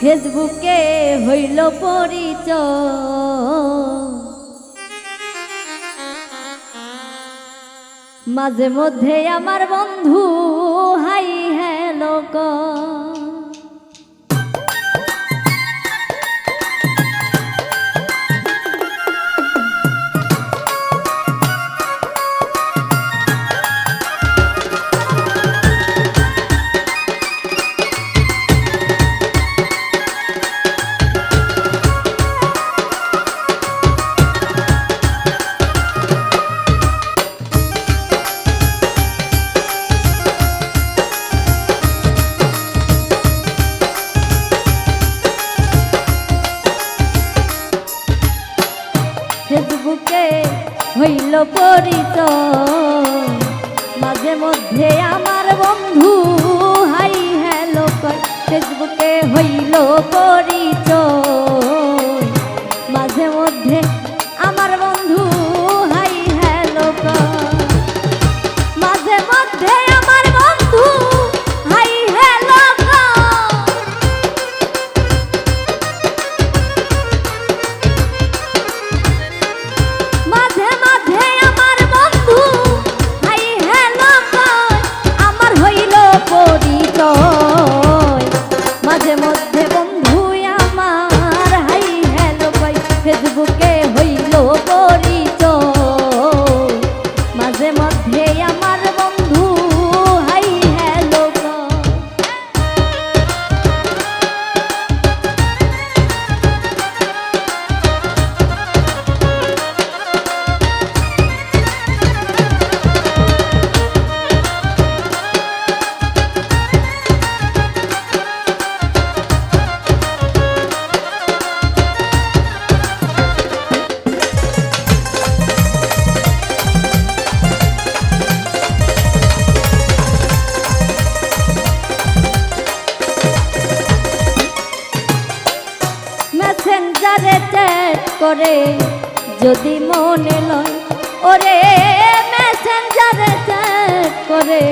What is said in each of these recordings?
ফেসবুকে হইল পরিচয়। মাঝে মধ্যে আমার বন্ধু হাই হ্যালো কর হইল পরিচয়। মাঝে মধ্যে আমার বন্ধু হাই হ্যালো ফেসবুকে হইল পরি করে, যদি মনে লয়, ওরে মেসেঞ্জার চ্যাট করে,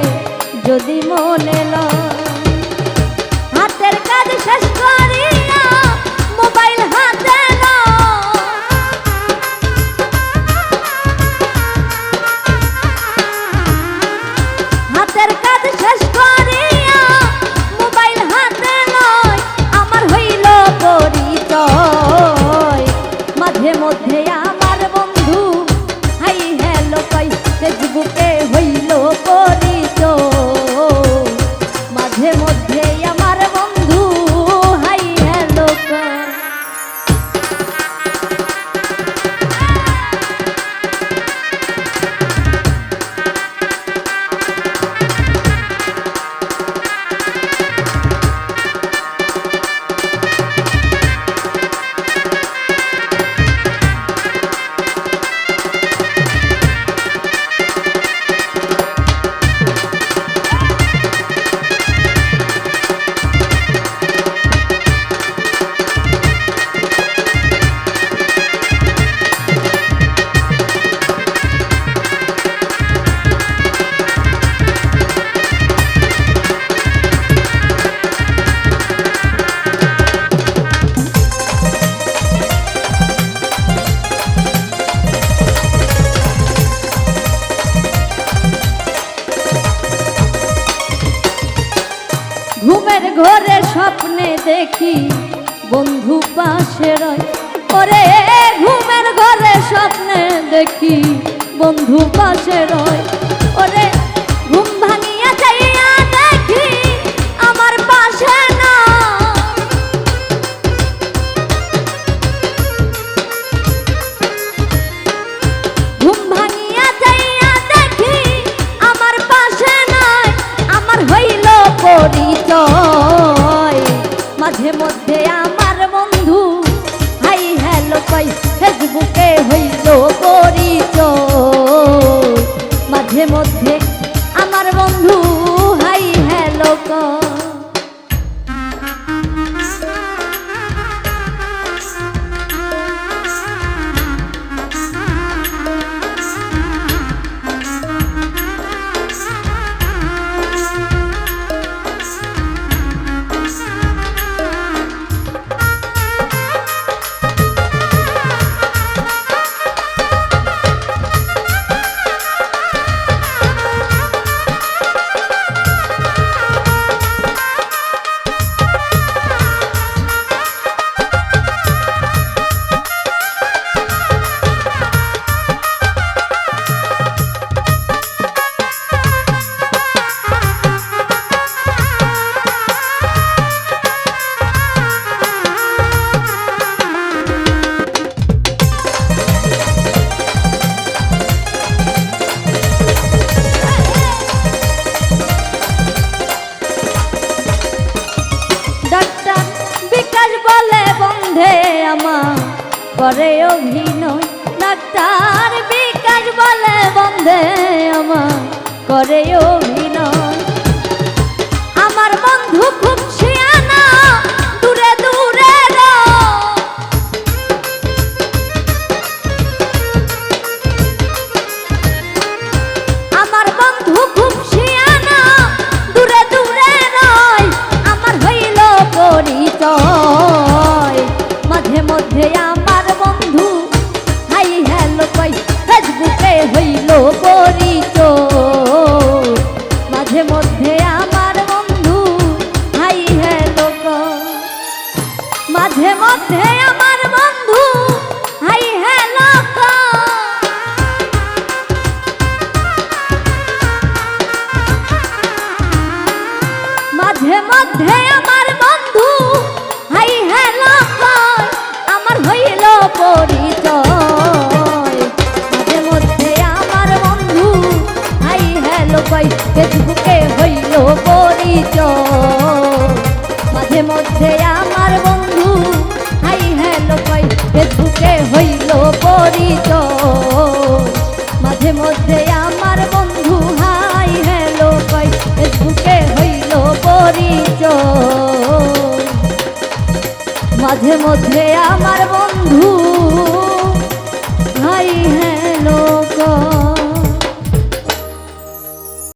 যদি মনে লয়, হাতের কাজ শেষ করি ঘরের ঘরে স্বপ্নে দেখি বন্ধু পাশে রয়। ওরে, ঘুমের ঘরে স্বপ্নে দেখি বন্ধু পাশে রয়। ওরে মধ্যে করে অভিনয় ডাক্তার বিকাশ বলে বন্ধে আমার করে অভিনয়। মধ্যে মধ্যে আমার বন্ধু হাই হ্যালো মাঝে মধ্যে আমার মধ্যে আমার বন্ধু